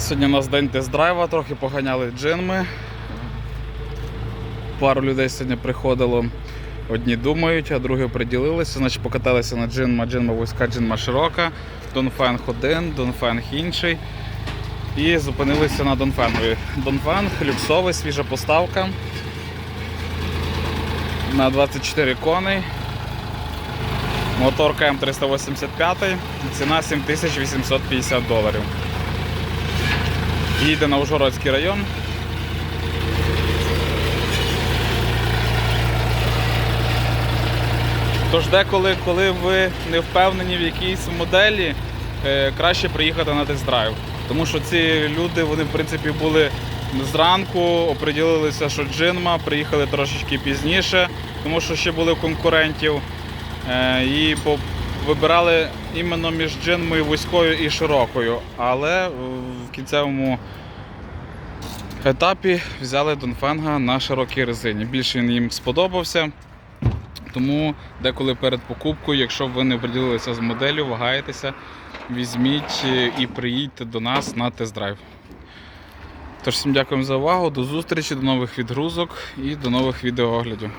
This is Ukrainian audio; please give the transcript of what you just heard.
Сьогодні у нас день тест-драйва, трохи поганяли джинми. Пару людей сьогодні приходило. Одні думають, а другі приділилися. Значить, покаталися на джинма, джинма вузька, джинма широка, Донфенг один, Донфенг інший. І зупинилися на Донфенгові. Донфенг люксовий, свіжа поставка. На 24 коней. Мотор КМ385, ціна 7850 доларів. Їде на Ужгородський район. Тож деколи, коли ви не впевнені в якійсь моделі, е, краще приїхати на тест-драйв. Тому що ці люди, вони в принципі були зранку, оприділилися, що джинма, приїхали трошечки пізніше, тому що ще були конкурентів. Е, І вибирали іменно між джинмою вузькою і широкою. Але в кінцевому етапі взяли Донфенга на широкій резині. Більше він їм сподобався. Тому деколи перед покупкою, якщо ви не приділилися з моделлю, вагаєтеся, візьміть е, і приїдьте до нас на тест-драйв. Тож всім дякуємо за увагу, до зустрічі, до нових відгрузок і до нових відеооглядів.